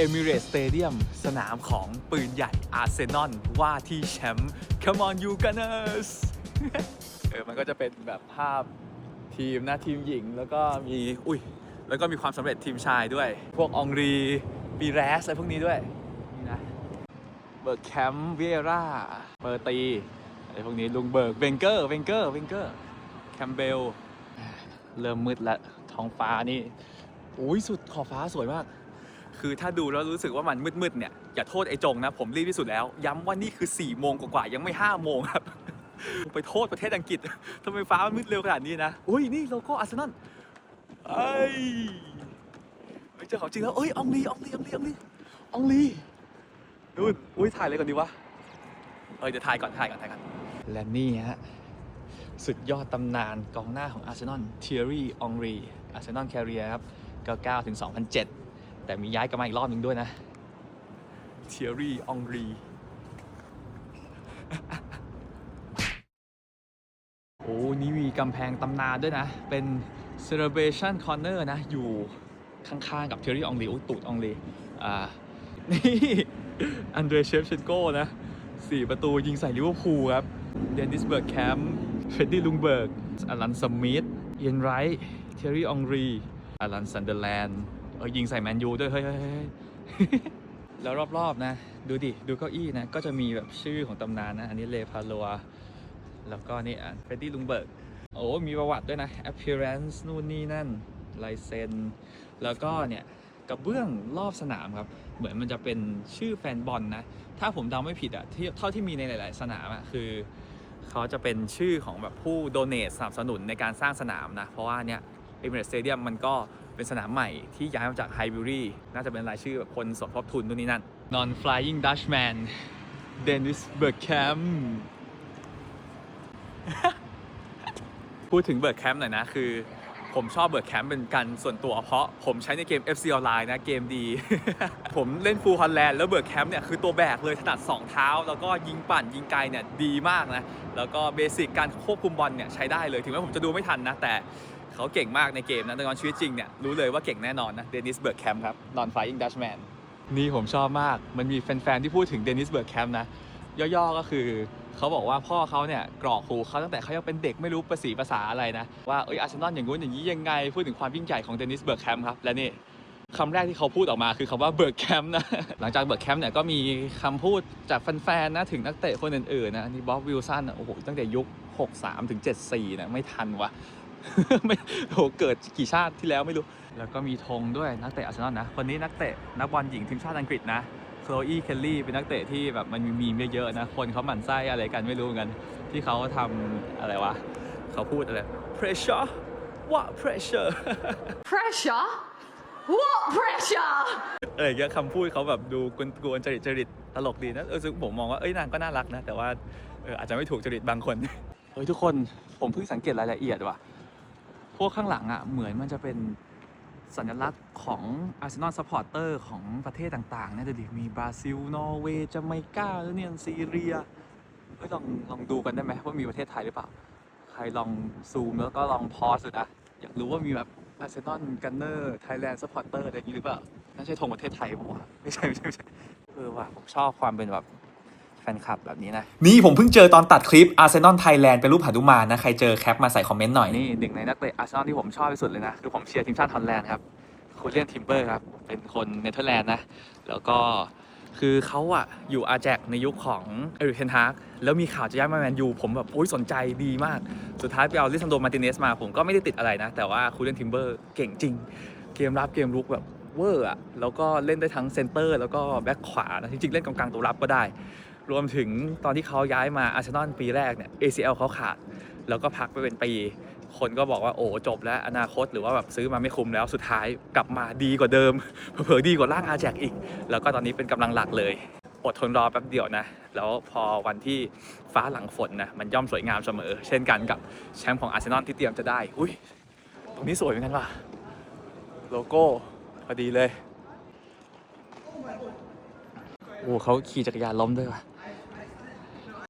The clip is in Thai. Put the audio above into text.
เอมิเรตสเตเดียมสนามของปืนใหญ่อาร์เซนอลว่าที่แชมป์ Come on you Gunners เออมันก็จะเป็นแบบภาพทีมนะทีมหญิงแล้วก็มีอุ้ยแล้วก็มีความสำเร็จทีมชายด้วย พวกองรีปีแรสอะไรพวกนี้ด้วย นี่นะ เบิร์กแคมป์เวร่าเปอร์ตีอะไรพวกนี้ลุงเบิร์กเวนเกอร์เวนเกอร์เวนเกอร์แคมเบล เริ่มมืดล้วท้องฟ้านี่อุ้ยสุดขอบฟ้าสวยมาก คือถ้าดูแล้วรู้สึกว่ามันมืดๆเนี่ยอย่าโทษไอ้จงนะผมรีบที่สุดแล้ว ย้ำว่านี่คือ4ี่โมงกว่าๆยังไม่5้าโมงครับไปโทษประเทศอังกฤษทำไมฟ้ามันมืดเร็วขนาดนี้นะอุ้ยนี่โลโก้อาร์เซนอลเอ้เฮ้ยเจอของจริงแล้วเอ้ยอองลีอองลีอองลีอองลีอองลีดูนอุ้ยถ่ายเลยก่อนดีวะเอ้ยเดี๋ยวถ่ายก่อนถ่ายก่อนถ่ายก่อนและนี่ฮะสุดยอดตำนานกองหน้าของอาร์เซนอลเทียรี่อองรีอาร์เซนอลแคริเอร์ครับ 99ถึง2007 แต่มีย้ายกลับมาอีกรอบหนึ่งด้วยนะเทียรี่อองรีโอ้นี่มีกำแพงตำนานด้วยนะ เป็น celebration corner นะ อยู่ข้างๆกับเทอรี่อองลีโอ้ยตูดอองลีอ่า นี่ อันเดรเชฟเชนโก้นะสี่ประตูยิงใส่ลิเวอร์พูลครับ เดนนิสเบิร์กแคมป์เฟดดี้ลุงเบิร์กอลันสมิธเอียนไรท์เทอรี่อองรีอลันซันเดอร์แลนด์ เออยิงใส่แมนยูด้วยเฮ้ยแล้วรอบๆนะ ดูดิ ดูเก้าอี้นะ ก็จะมีแบบชื่อของตำนานนะ อันนี้เลพาโลวแล้วก็นี่อะเฟรดดี้ลุงเบิร์กโอ้มีประวัติด้วยนะ appearance นู่นนี่นั่นลายเซ็น แล้วก็เนี่ยกระเบื้องรอบสนามครับ เหมือนมันจะเป็นชื่อแฟนบอลนะ ถ้าผมเดาไม่ผิดอะที่เท่าที่มีในหลาย ๆ สนามอะคือเขาจะเป็นชื่อของแบบผู้โดเน t สนับสนุนในการสร้างสนามนะ เพราะว่าเนี่ยเอเมเรตสเตเดียมมันก็ เป็นสนามใหม่ที่ย้ายมาจากไฮบิรีน่าจะเป็นรายชื่อแบบคนสมทบทุนนู่นนี่นั่น Non Flying Dutchman Dennis Bergkamp พูดถึงเบิร์กแคมป์หน่อยนะคือ ผมชอบเบิร์กแคมป์เป็นกันส่วนตัวเพราะผมใช้ในเกม FC Online นะเกมดี ผมเล่นฟูลฮอลแลนด์แล้วเบิร์กแคมป์เนี่ยคือตัวแบกเลยถนัด2 เท้า แล้วก็ยิงปั่นยิงไกลเนี่ยดีมากนะ แล้วก็เบสิกการควบคุมบอลเนี่ยใช้ได้เลย ถึงแม้ผมจะดูไม่ทันนะแต่ เขาเก่งมากในเกมนะในตอนชีวิตจริงเนี่ยรู้เลยว่าเก่งแน่นอนนะเดนิสเบิร์กแคมป์ครับ Non Flying Dutchman นี่ผมชอบมากมันมีแฟนๆที่พูดถึงเดนิสเบิร์กแคมป์นะย่อๆก็คือเขาบอกว่าพ่อเขาเนี่ยกรอกหูเขาตั้งแต่เขายังเป็นเด็กไม่รู้ภาษีภาษาอะไรนะ ว่าเอ้ยอาร์เซนอลอย่างงู้นอย่างนี้ยังไง พูดถึงความยิ่งใหญ่ของเดนิสเบิร์กแคมป์ครับ และนี่คำแรกที่เขาพูดออกมาคือคำว่าเบิร์กแคมป์นะ หลังจากเบิร์กแคมป์เนี่ยก็มีคำพูดจากแฟนๆนะถึงนักเตะคนอื่นๆนะนี่บ๊อบวิลสันโอ้โหตั้งแต่ยุค 63ถึง74นะไม่ทันวะ ไม่โหเกิดกี่ชาติที่แล้วไม่รู้ แล้วก็มีธงด้วยนักเตะอาร์เซนอลนะ คนนี้นักเตะนักบอลหญิงทีมชาติอังกฤษนะโคลอีเคลลี่เป็นนักเตะที่แบบมันมีมีมเยอะๆนะ คนเขาหมั่นไส้อะไรกันไม่รู้เหมือนกัน ที่เขาทำอะไรวะ เขาพูดอะไร pressure what pressure Pressure? What pressure? เออเงี้ยคำพูดเขาแบบดูกวนๆจริตจริตตลกดีนะเออซึ่งผมมองว่าเอ้ยนางก็น่ารักนะ แต่ว่าเอออาจจะไม่ถูกจริตบางคนเฮ้ยทุกคนผมเพิ่งสังเกตรายละเอียดว่ะพ วกข้างหลังอะเหมือนมันจะเป็นสัญลักษณ์ของอาร์เซนอลซัพพอร์เตอร์ของประเทศต่างๆนะดูดิมีบราซิล นอร์เวย์จาเมกาแล้วเนี่ยซีเรียเฮ้ยลองลองดูกันได้ไหมว่ามีประเทศไทยหรือเปล่า ใครลองซูมแล้วก็ลองพอสดูนะอยากรู้ว่ามีแบบอาร์เซนอลกันเนอร์ไทยแลนด์ซัพพอร์เตอร์อะไรอย่างนี้หรือเปล่าน่าใช่ธงประเทศไทยผมว่าไม่ใช่ไม่ใช่ไม่ใช่เออว่ะผมชอบความเป็นแบบ นคลับแบบนี้นะ นี่ผมเพิ่งเจอตอนตัดคลิป Arsenal Thailand เป็นรูปหนุมานนะ ใครเจอแคปมาใส่คอมเมนต์หน่อย นี่หนึ่งในนักเตะอาร์เซนอลที่ผมชอบที่สุดเลยนะ คือผมเชียร์ทีมชาติฮอลแลนด์ครับคูเลียนทิมเบอร์ครับ เป็นคนเนเธอร์แลนด์นะ แล้วก็คือเขาอะอยู่อาแจกในยุคของเอริกเทนฮากแล้วมีข่าวจะย้ายมาแมนยูผมแบบโอ้ยสนใจดีมาก สุดท้ายไปเอาลิซันโดมาร์ติเนสมาผมก็ไม่ได้ติดอะไรนะ แต่ว่าคูเลียนทิมเบอร์เก่งจริง เกมรับเกมรุกแบบเวอร์อะแล้วก็เล่นได้ทั้งเซนเตอร์ แล้วก็แบ็คขวานะจริงๆ เล่นกองกลางตัวรับก็ได้ รวมถึงตอนที่เขาย้ายมาอาร์เซนอลปีแรกเนี่ย ACL เขาขาด แล้วก็พักไปเป็นปี คนก็บอกว่าโอ้จบแล้วอนาคตหรือว่าแบบซื้อมาไม่คุ้มแล้วสุดท้ายกลับมาดีกว่าเดิมเผลอดีกว่าร่างอาแจกอีก แล้วก็ตอนนี้เป็นกำลังหลักเลยอดทนรอแป๊บเดียวนะ แล้วพอวันที่ฟ้าหลังฝนนะมันย่อมสวยงามเสมอ เช่นกันกับแชมป์ของอาร์เซนอลที่เตรียมจะได้ อุ้ยตรงนี้สวยเหมือนกันว่ะโลโก้พอดีเลย โอ้เขาขี่จักรยานล้มด้วยว่ะ